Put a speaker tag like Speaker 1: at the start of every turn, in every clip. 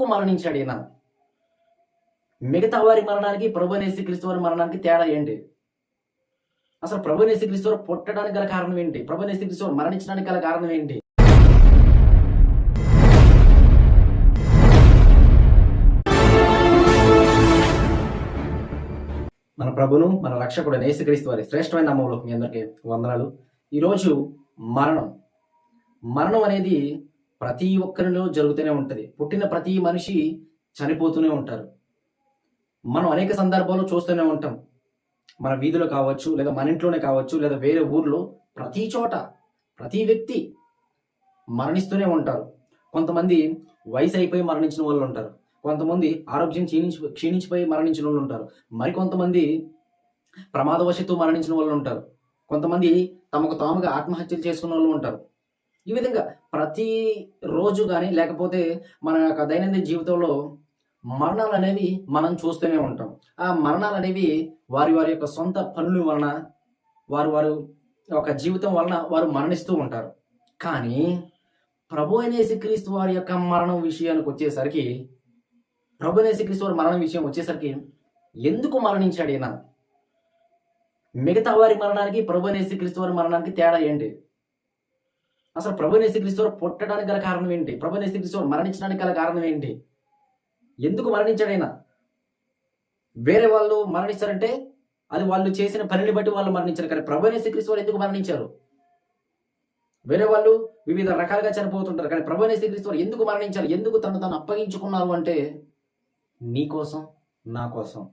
Speaker 1: ఎందుకు మరణించాడు ఈయన. మిగతా వారి మరణానికి ప్రభు క్రీస్తు వారి మరణానికి తేడా ఏంటి? అసలు ప్రభు క్రీస్తు వారు పుట్టడానికి గల కారణం ఏంటి? ప్రభు నేసుక్రీస్తు వారు మరణించడానికి గల కారణం ఏంటి? మన ప్రభును మన రక్షకుడు నేసుక్రీస్తు వారి శ్రేష్టమైన నామంలో మీ అందరికీ వందనాలు. ఈరోజు మరణం. మరణం అనేది ప్రతి ఒక్కరిలో జరుగుతూనే ఉంటుంది. పుట్టిన ప్రతి మనిషి చనిపోతూనే ఉంటారు. మనం అనేక సందర్భాల్లో చూస్తూనే ఉంటాం. మన వీధిలో కావచ్చు లేదా మన ఇంట్లోనే కావచ్చు లేదా వేరే ఊర్లో ప్రతి చోట ప్రతి వ్యక్తి మరణిస్తూనే ఉంటారు. కొంతమంది వయసు అయిపోయి మరణించిన వాళ్ళు ఉంటారు. కొంతమంది ఆరోగ్యం క్షీణించి క్షీణించిపోయి మరణించిన వాళ్ళు ఉంటారు. మరికొంతమంది ప్రమాదవశత్తు మరణించిన వాళ్ళు ఉంటారు. కొంతమంది తమకు తాముగా ఆత్మహత్యలు చేసుకున్న వాళ్ళు ఉంటారు. ఈ విధంగా ప్రతి రోజు కానీ లేకపోతే మన యొక్క దైనందిన జీవితంలో మరణాలు అనేవి మనం చూస్తూనే ఉంటాం. ఆ మరణాలు అనేవి వారి వారి యొక్క సొంత పనుల వలన వారు వారు ఒక జీవితం వలన వారు మరణిస్తూ ఉంటారు. కానీ ప్రభు అనేసి క్రీస్తు వారి యొక్క మరణం విషయానికి వచ్చేసరికి ప్రభు అనేసి క్రీస్తు వారి మరణం విషయం వచ్చేసరికి ఎందుకు మరణించాడు ఈయన? మిగతా వారి మరణానికి ప్రభు అనేసి క్రీస్తు వారి మరణానికి తేడా ఏంటి? అసలు ప్రభు క్రీస్తు పుట్టడానికి గల కారణం ఏంటి? ప్రభు క్రీస్తు మరణించడానికి గల కారణం ఏంటి? ఎందుకు మరణించడైనా వేరే వాళ్ళు మరణిస్తారంటే అది వాళ్ళు చేసిన పనిని బట్టి వాళ్ళు మరణించారు. కానీ ప్రభు క్రీస్తు ఎందుకు మరణించారు? వేరే వాళ్ళు వివిధ రకాలుగా చనిపోతుంటారు. కానీ ప్రభు క్రీస్తు ఎందుకు మరణించారు? ఎందుకు తను తను అప్పగించుకున్నారు అంటే నీ కోసం నా కోసం.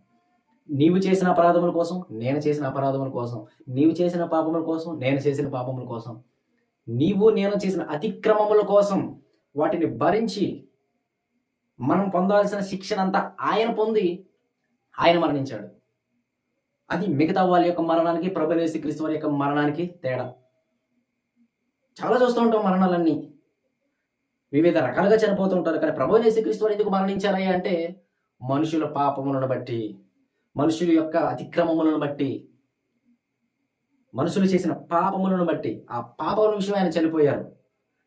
Speaker 1: నీవు చేసిన అపరాధముల కోసం నేను చేసిన అపరాధముల కోసం. నీవు చేసిన పాపముల కోసం నేను చేసిన పాపముల కోసం. నీవు నేను చేసిన అతిక్రమముల కోసం వాటిని భరించి మనం పొందాల్సిన శిక్షణ అంతా ఆయన పొంది ఆయన మరణించాడు. అది మిగతా వాళ్ళ యొక్క మరణానికి ప్రభునేసి క్రీస్తు వారి యొక్క మరణానికి తేడా. చాలా చూస్తూ ఉంటాం మరణాలన్నీ. వివిధ రకాలుగా చనిపోతూ ఉంటారు. కానీ ప్రభునేసి క్రీస్తు వారు ఎందుకు మరణించారయ్యా అంటే మనుషుల పాపములను బట్టి మనుషుల యొక్క అతిక్రమములను బట్టి మనుషులు చేసిన పాపములను బట్టి ఆ పాపముల విషయం ఆయన చనిపోయారు.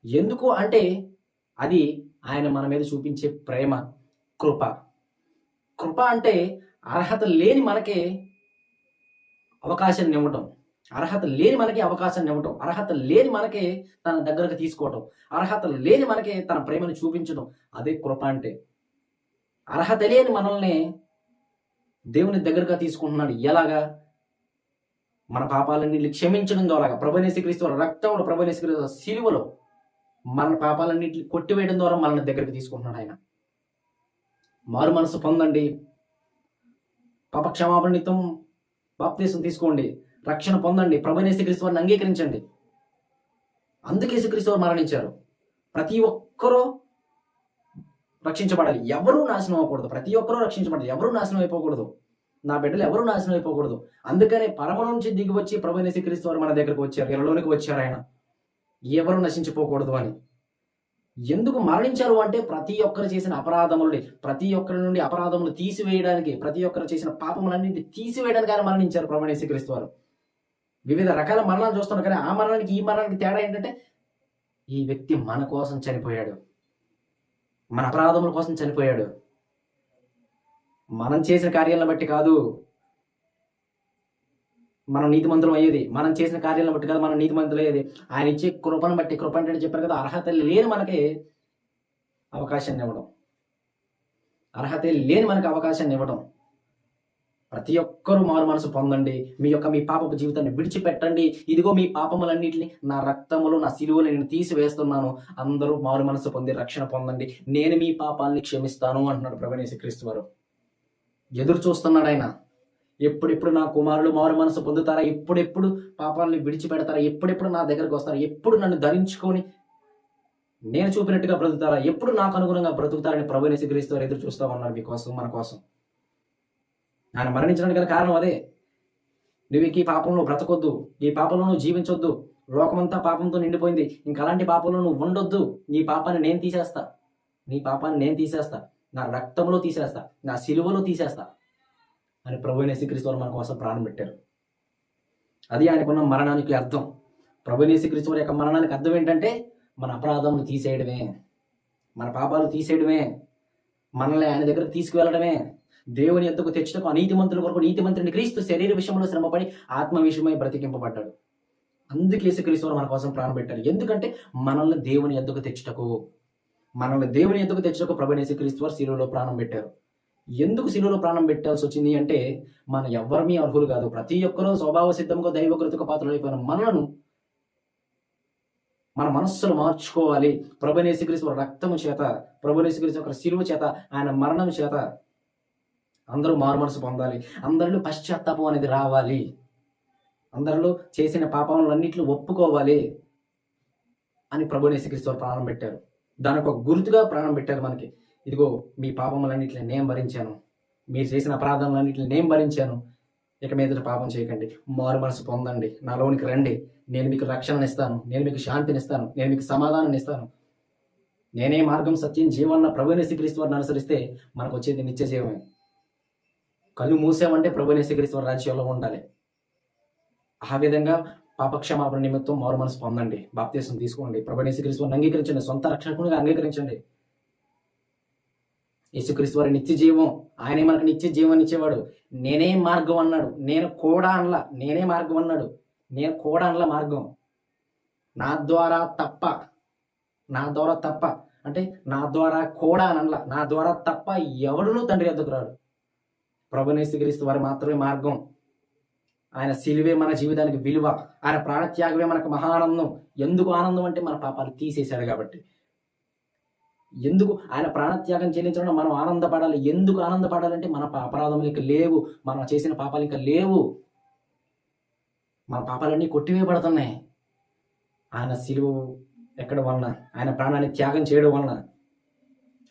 Speaker 1: ఎందుకు అంటే అది ఆయన మన మీద చూపించే ప్రేమ కృప. కృప అంటే అర్హత లేని మనకే అవకాశాన్ని ఇవ్వటం. అర్హత లేని మనకి అవకాశాన్ని ఇవ్వటం. అర్హత లేని మనకే తన దగ్గరకు తీసుకోవటం. అర్హత లేని మనకే తన ప్రేమను చూపించడం అదే కృప అంటే. అర్హత లేని మనల్ని దేవుని దగ్గరగా తీసుకుంటున్నాడు. ఎలాగా? మన పాపాలన్నీ క్షమించడం ద్వారా ప్రభనేసి క్రీస్తు రక్తంలో ప్రభనేసి సిలువలో మన పాపాలన్నింటిని కొట్టివేయడం ద్వారా మనల్ని దగ్గరికి తీసుకుంటున్నాడు ఆయన. మారు మనసు పొందండి. పాప క్షమాపణ బాప్తీసం తీసుకోండి. రక్షణ పొందండి. ప్రభనేసి వారిని అంగీకరించండి. అందుకే క్రీస్తు మరణించారు. ప్రతి ఒక్కరూ రక్షించబడాలి. ఎవరూ నాశనం అవ్వకూడదు. ప్రతి ఒక్కరూ రక్షించబడాలి. ఎవరూ నాశనం అయిపోకూడదు. నా బిడ్డలు ఎవరు నాశనం అయిపోకూడదు. అందుకనే పరమ నుంచి దిగివచ్చి వచ్చి ప్రభనేసి వారు మన దగ్గరకు వచ్చారు. ఎలలోనికి వచ్చారు ఆయన. ఎవరు నశించిపోకూడదు అని. ఎందుకు మరణించారు అంటే ప్రతి ఒక్కరు చేసిన అపరాధములని ప్రతి ఒక్కరి నుండి అపరాధములు తీసివేయడానికి ప్రతి ఒక్కరు చేసిన పాపములన్నింటి తీసివేయడానికి ఆయన మరణించారు ప్రభు క్రీస్తు వారు. వివిధ రకాల మరణాలు చూస్తున్నారు కానీ ఆ మరణానికి ఈ మరణానికి తేడా ఏంటంటే ఈ వ్యక్తి మన కోసం చనిపోయాడు. మన అపరాధముల కోసం చనిపోయాడు. మనం చేసిన కార్యాలను బట్టి కాదు మనం నీతిమంతులం అయ్యేది. మనం చేసిన కార్యాలను బట్టి కాదు మనం నీతిమంతులు అయ్యేది. ఆయన ఇచ్చే కృపను బట్టి కృప అంటే చెప్పారు కదా అర్హత లేని మనకి అవకాశాన్ని ఇవ్వడం. అర్హత లేని మనకి అవకాశాన్ని ఇవ్వడం. ప్రతి ఒక్కరూ మారు మనసు పొందండి. మీ యొక్క మీ పాపపు జీవితాన్ని విడిచిపెట్టండి. ఇదిగో మీ పాపములన్నింటిని నా రక్తములు నా సిలువలు నేను తీసివేస్తున్నాను. అందరూ మారు మనసు పొంది రక్షణ పొందండి. నేను మీ పాపాలని క్షమిస్తాను అంటున్నాడు ప్రభనేసి క్రీస్తు వారు. ఎదురు చూస్తున్నాడు ఆయన ఎప్పుడెప్పుడు నా కుమారులు మారు మనసు పొందుతారా? ఎప్పుడెప్పుడు పాపాలని విడిచిపెడతారా? ఎప్పుడెప్పుడు నా దగ్గరకు వస్తారా? ఎప్పుడు నన్ను ధరించుకొని నేను చూపినట్టుగా బ్రతుకుతారా? ఎప్పుడు నాకు అనుగుణంగా బ్రతుకుతారని ప్రభుని సిగ్రహిస్తూ ఎదురు చూస్తూ ఉన్నారు మీకోసం మన కోసం. ఆయన మరణించడానికి గల కారణం అదే. నువ్వు ఈ పాపంలో బ్రతకొద్దు ఈ పాపంలో నువ్వు జీవించొద్దు. లోకమంతా పాపంతో నిండిపోయింది. ఇంకా అలాంటి పాపంలో నువ్వు ఉండొద్దు. నీ పాపాన్ని నేను తీసేస్తా. నీ పాపాన్ని నేను తీసేస్తా. నా రక్తంలో తీసేస్తా నా సిలువలో తీసేస్తా. అని ప్రభు యేసుక్రీస్తు మన కోసం ప్రాణం పెట్టారు. అది ఆయనకున్న మరణానికి అర్థం. ప్రభు యేసుక్రీస్తు యొక్క మరణానికి అర్థం ఏంటంటే మన అపరాధములు తీసేయడమే మన పాపాలు తీసేయడమే మనల్ని ఆయన దగ్గర తీసుకువెళ్ళడమే. దేవుని ఎద్దకు తెచ్చుటకు అనీతిమంతుల కొరకు మంత్రిని క్రీస్తు శరీర విషయంలో శ్రమపడి ఆత్మ విషయమై బ్రతికింపబడ్డాడు. అందుకే యేసుక్రీస్తు వారు మన కోసం ప్రాణం పెట్టాడు ఎందుకంటే మనల్ని దేవుని ఎందుకు తెచ్చుటకు మనల్ని దేవుని ఎందుకు తెచ్చుటకు ప్రభునేసి క్రీస్తు వారు శిలువలో ప్రాణం పెట్టారు. ఎందుకు శిలువలో ప్రాణం పెట్టాల్సి వచ్చింది అంటే మన ఎవ్వరమీ అర్హులు కాదు. ప్రతి ఒక్కరూ స్వభావ సిద్ధంగా దైవకృతిక పాత్రలు అయిపోయిన మనలను మన మనస్సును మార్చుకోవాలి. ప్రభునేసుక్రీస్తు రక్తము చేత ప్రభునేసుక్రీస్తు ఒక శిలువ చేత ఆయన మరణం చేత అందరూ మారు మనసు పొందాలి. అందరిలో పశ్చాత్తాపం అనేది రావాలి. అందరిలో చేసిన పాపములన్నింటిలో ఒప్పుకోవాలి అని ప్రభునేసుక్రీస్తు ప్రాణం పెట్టారు. దానికి ఒక గుర్తుగా ప్రాణం పెట్టారు మనకి. ఇదిగో మీ పాపములన్నింటిని నేను భరించాను. మీరు చేసిన అపరాధములన్నింటిని నేను భరించాను. ఇక మీదట పాపం చేయకండి. మారు మనసు పొందండి. నాలోనికి రండి. నేను మీకు రక్షణను ఇస్తాను. నేను మీకు శాంతిని ఇస్తాను. నేను మీకు సమాధానం ఇస్తాను. నేనే మార్గం సత్యం జీవన్న ప్రభుని శ్రీకరిస్తువారిని అనుసరిస్తే మనకు వచ్చేది నిత్య జీవమే. కళ్ళు మూసామంటే ప్రభుని శ్రీకరిస్తువారి రాజ్యంలో ఉండాలి. ఆ విధంగా పాపక్షమాపణ నిమిత్తం మారు మనసు పొందండి. బాప్తీసం తీసుకోండి. ప్రభు శ్రీక్రీస్తు వారిని అంగీకరించండి. సొంత రక్షకునిగా అంగీకరించండి. యేసుక్రీస్తు వారి నిత్య జీవం ఆయనే మనకు నిత్య జీవాన్ని ఇచ్చేవాడు. నేనే మార్గం అన్నాడు. నేను కూడా అనలా. నేనే మార్గం అన్నాడు. నేను కూడా అనలా మార్గం. నా ద్వారా తప్ప నా ద్వారా తప్ప అంటే నా ద్వారా కూడా అనలా. నా ద్వారా తప్ప ఎవడునూ తండ్రి ఎద్దకు రాడు. ప్రభునేసుక్రీస్తు వారి మాత్రమే మార్గం. ఆయన సిలువే మన జీవితానికి విలువ. ఆయన ప్రాణత్యాగమే మనకు మహానందం. ఎందుకు ఆనందం అంటే మన పాపాలు తీసేశాడు కాబట్టి. ఎందుకు ఆయన ప్రాణత్యాగం చెల్లించడం మనం ఆనందపడాలి? ఎందుకు ఆనందపడాలంటే మన అపరాధములు ఇంకా లేవు. మనం చేసిన పాపాలు ఇంకా లేవు. మన పాపాలన్నీ కొట్టివేయబడుతున్నాయి ఆయన సిలువ ఎక్కడ వలన? ఆయన ప్రాణాన్ని త్యాగం చేయడం వలన?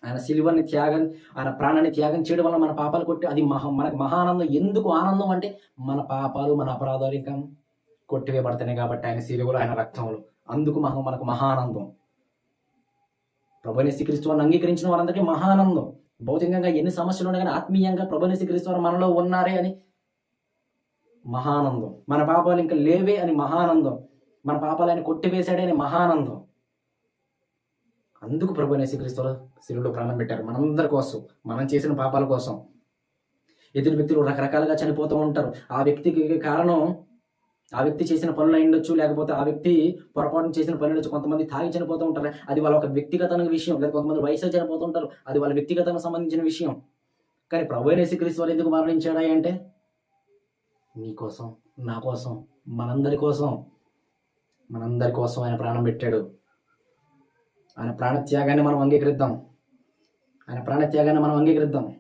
Speaker 1: ఆయన సిలువని త్యాగం ఆయన ప్రాణాన్ని త్యాగం చేయడం వల్ల మన పాపాలు కొట్టి అది మహా మనకు మహానందం. ఎందుకు ఆనందం అంటే మన పాపాలు మన అపరాధాలు ఇంకా కొట్టివేయబడుతున్నాయి కాబట్టి ఆయన సిలువలు ఆయన రక్తంలో. అందుకు మహా మనకు మహానందం. ప్రభుని శ్రీక్రీస్తువాన్ని అంగీకరించిన వారందరికీ మహానందం. భౌతికంగా ఎన్ని సమస్యలు ఉన్నా కానీ ఆత్మీయంగా ప్రభుని శ్రీక్రీస్తువారు మనలో ఉన్నారే అని మహానందం. మన పాపాలు ఇంకా లేవే అని మహానందం. మన పాపాలు ఆయన కొట్టివేశాడే అని మహానందం. అందుకు ప్రభు శ్రీక్రీస్తువారు శిలువులో ప్రాణం పెట్టారు. మనందరి కోసం మనం చేసిన పాపాల కోసం. ఇద్దరు వ్యక్తులు రకరకాలుగా చనిపోతూ ఉంటారు. ఆ వ్యక్తికి కారణం ఆ వ్యక్తి చేసిన పనులు అయిండొచ్చు లేకపోతే ఆ వ్యక్తి పొరపాటున చేసిన పనులు ఉండొచ్చు. కొంతమంది తాగి చనిపోతూ ఉంటారు. అది వాళ్ళ ఒక వ్యక్తిగతమైన విషయం. లేదా కొంతమంది వయసు చనిపోతూ ఉంటారు. అది వాళ్ళ వ్యక్తిగతంగా సంబంధించిన విషయం. కానీ ప్రభు యేసుక్రీస్తు వారు ఎందుకు మరణించాడా అంటే నీ కోసం నా కోసం మనందరి కోసం మనందరి కోసం ఆయన ప్రాణం పెట్టాడు. ఆయన ప్రాణత్యాగాన్ని మనం అంగీకరిద్దాం. ఆయన ప్రాణత్యాగాన్ని మనం అంగీకరిద్దాం.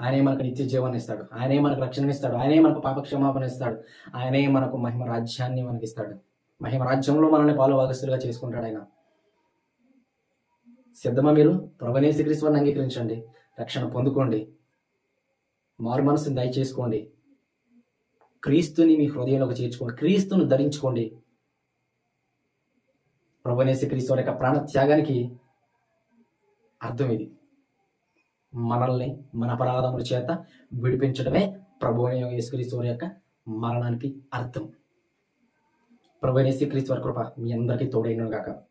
Speaker 1: ఆయనే మనకు నిత్య జీవాన్ని ఇస్తాడు. ఆయనే మనకు రక్షణ ఇస్తాడు. ఆయనే మనకు పాపక్షమాపణ ఇస్తాడు. ఆయనే మనకు మహిమ రాజ్యాన్ని మనకి ఇస్తాడు. మహిమ రాజ్యంలో మనల్ని పాలు భాగస్తులుగా చేసుకుంటాడు ఆయన. సిద్ధమా మీరు? ప్రభనేసి క్రీస్తువాన్ని అంగీకరించండి. రక్షణ పొందుకోండి. మారు మనసుని దయచేసుకోండి. క్రీస్తుని మీ హృదయంలోకి చేర్చుకోండి. క్రీస్తును ధరించుకోండి. ప్రభనేసి క్రీస్తు యొక్క ప్రాణ త్యాగానికి అర్థం ఇది మనల్ని మన అపరాధముల చేత విడిపించడమే ప్రభు యేసుక్రీస్తు యొక్క మరణానికి అర్థం. ప్రభు యేసుక్రీస్తు కృప మీ అందరికీ తోడైనగాక